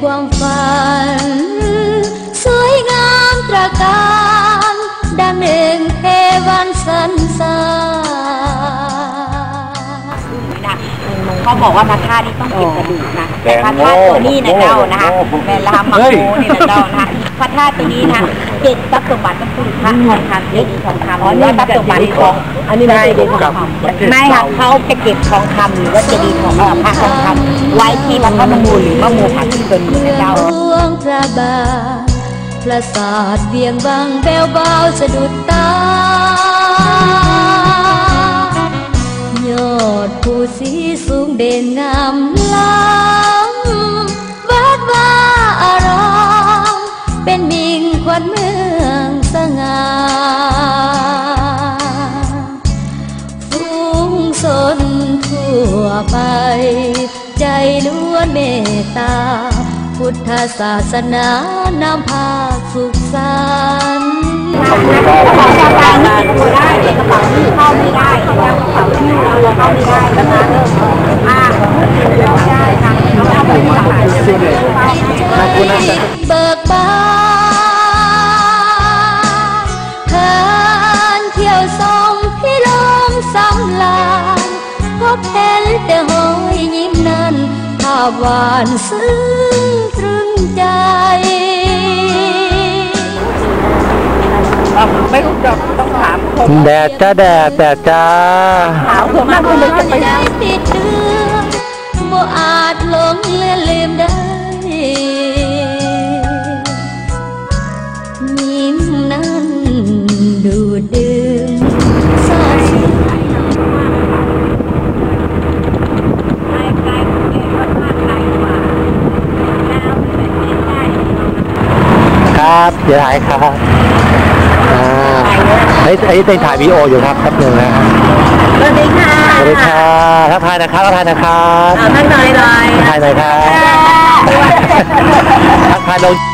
คว เขาบอกว่าพระธาตุนี่ต้องเก็บกระดูกนะแต่พระธาตุตัวนี้นะเจ้านะคะแม่ลามาโกนี่นะเจ้านะคะพระธาตุตัวนี้นะเก็บทรัพย์สมบัติก็คือพระทองคำเจดีย์ทองคำหรือว่าทรัพย์สมบัติของอันนี้ไม่เจดีย์ทองคำไม่ค่ะเขาจะเก็บทองคำหรือว่าเจดีย์ทองเอ่อพระทองคำไว้ที่พระธาตุมูลหรือว่ามูลพระที่ตัวนี้นะเจ้าดวงพระบาทพระศาสตร์เบียงบางแววเบาสะดุดตา ด่นงามล้ำวัดว่าอารามเป็นมิงควันเมืองสง่าฟุ้งสนทั่วไป ใจล้วนเมตตา พุทธศาสนานำพาสุขสันต์กระเป๋าสตางค์นี่ก็ได้แต่กระเป๋านี่เข้าไม่ได้แล้วกระเป๋าที่เราเข้าไม่ได้นะคะอ่าเราได้ค่ะเราเอาไปขายเบิกบานเขินเที่ยวทรงพิลมสำลาพบเห็นแต่หอยยิ้มนั้นภาพหวานซึ้ง ใจ ไม่รู้จะต้องถามคนแดดจ้าแดดแดดจ้าถามคนมากคุณจะไปใจติดเดือนบ่อาจหลงเลือนลืมได้ เดี๋ยวถ่ายครับอ่าเฮ้ยไอ้ยในถ่ายวีดีโออยู่ครับแป๊บหนึงนะสวัสดีค่ะสวัสดีครับทักทายนะครับทักทายนะครับท่านหน่อยหน่อยทักทายหน่อยครับทักทายลง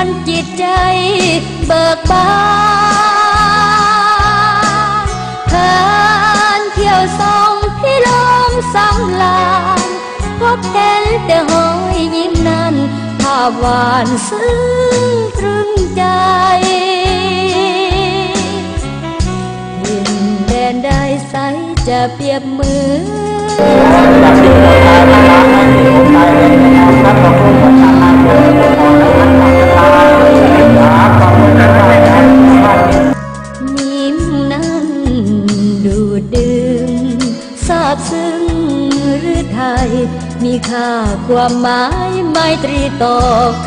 วนจิตใจเบิกบานเขินเที่ยวทรงพิลมสำลานพบเห็นแต่หอยยิ้มนั้นภาพหวานซึ้งตรึงใจดินแดนใดใสจะเปรียบมือ บซึ้งหรือไทย มีค่าความหมายไมตรีต่อ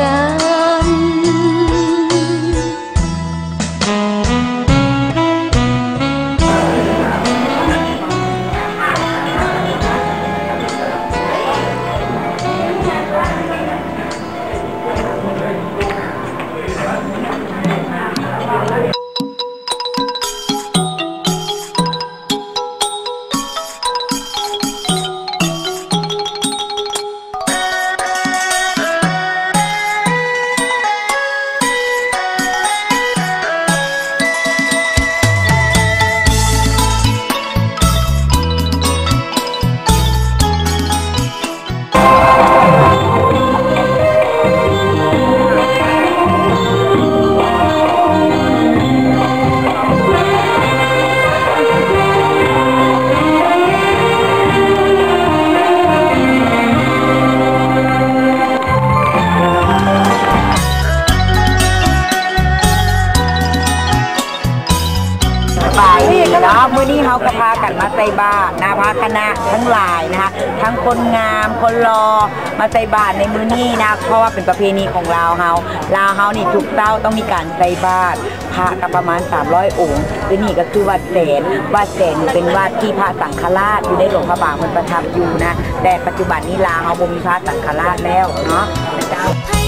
กันาะมื้อนี้เขาก็พากันมาใส่บาตรนะพาคณะทั้งหลายนะคะทั้งคนงามคนรอมาใส่บาตรในมื้อนี้นะเพราะว่าเป็นประเพณีของลาวเฮาลาวเฮานี่ทุกเต้าต้องมีการใส่บาตรพระก็ประมาณ 300 องค์และนี่ก็คือวัดแสนวัดแสนเป็นวัดที่พระสังฆราชอยู่ในหลวงพระบางมันประทับอยู่นะแต่ปัจจุบันนี้ลาวเฮาบ่มีพระสังฆราชแล้วเนาะนะเจ้า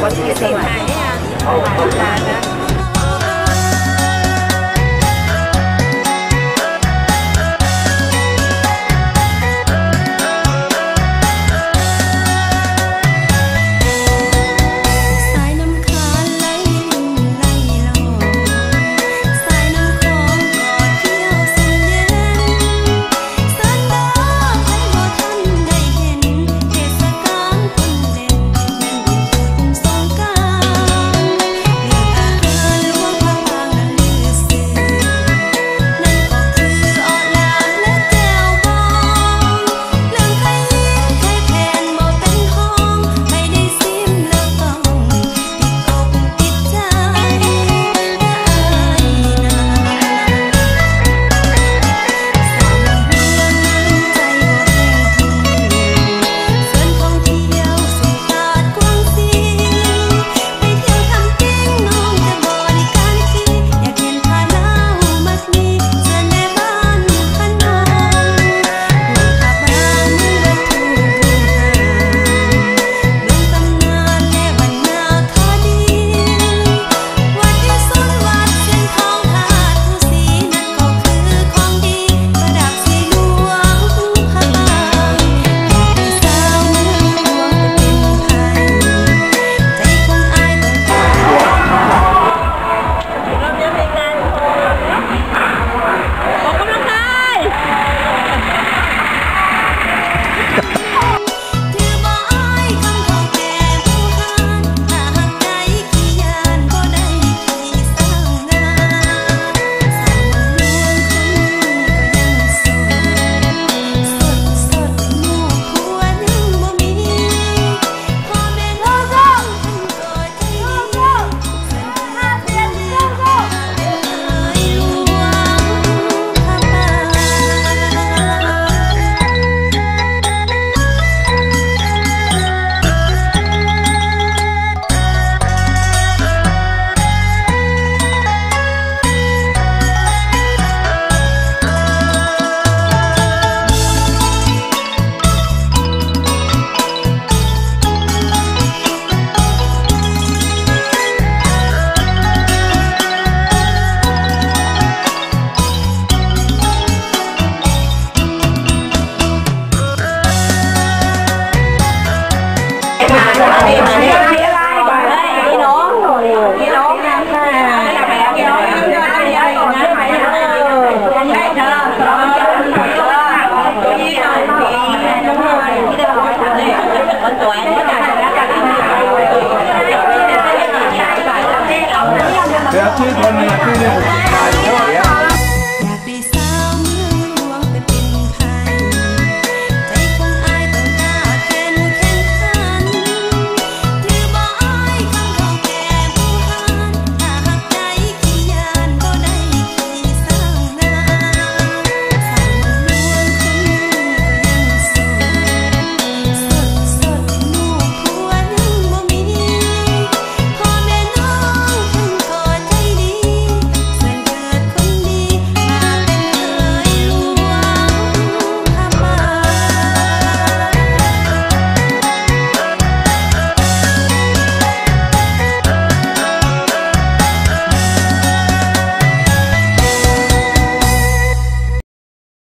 我自己ที่๑๐หาย